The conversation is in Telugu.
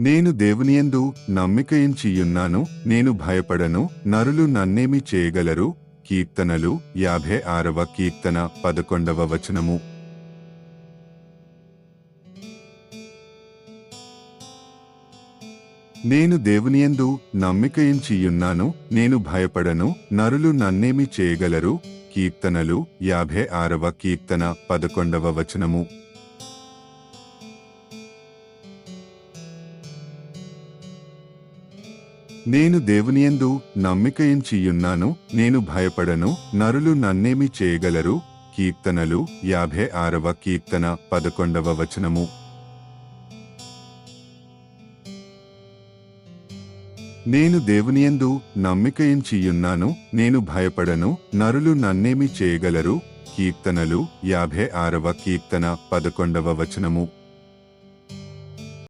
నేను దేవునియందు నమ్మికయించియున్నాను నేను భయపడను. నరులు నన్నేమి చేయగలరు? కీర్తనలు యాభై ఆరవ కీర్తన పదకొండవ వచనము. నేను దేవునియందు నమ్మికయించియున్నాను నేను భయపడను. నరులు నన్నేమి చేయగలరు? కీర్తనలు యాభై ఆరవ కీర్తన పదకొండవ వచనము. నేను దేవునియందు నమ్మికయించియున్నాను నేను భయపడను నరులు నన్నేమి చేయగలరు? కీర్తనలు యాభై ఆరవ కీర్తన పదకొండవ వచనము. నేను దేవునియందు నమ్మికయించియున్నాను నేను భయపడను నరులు నన్నేమి చేయగలరు? కీర్తనలు యాభై ఆరవ కీర్తన పదకొండవ వచనము.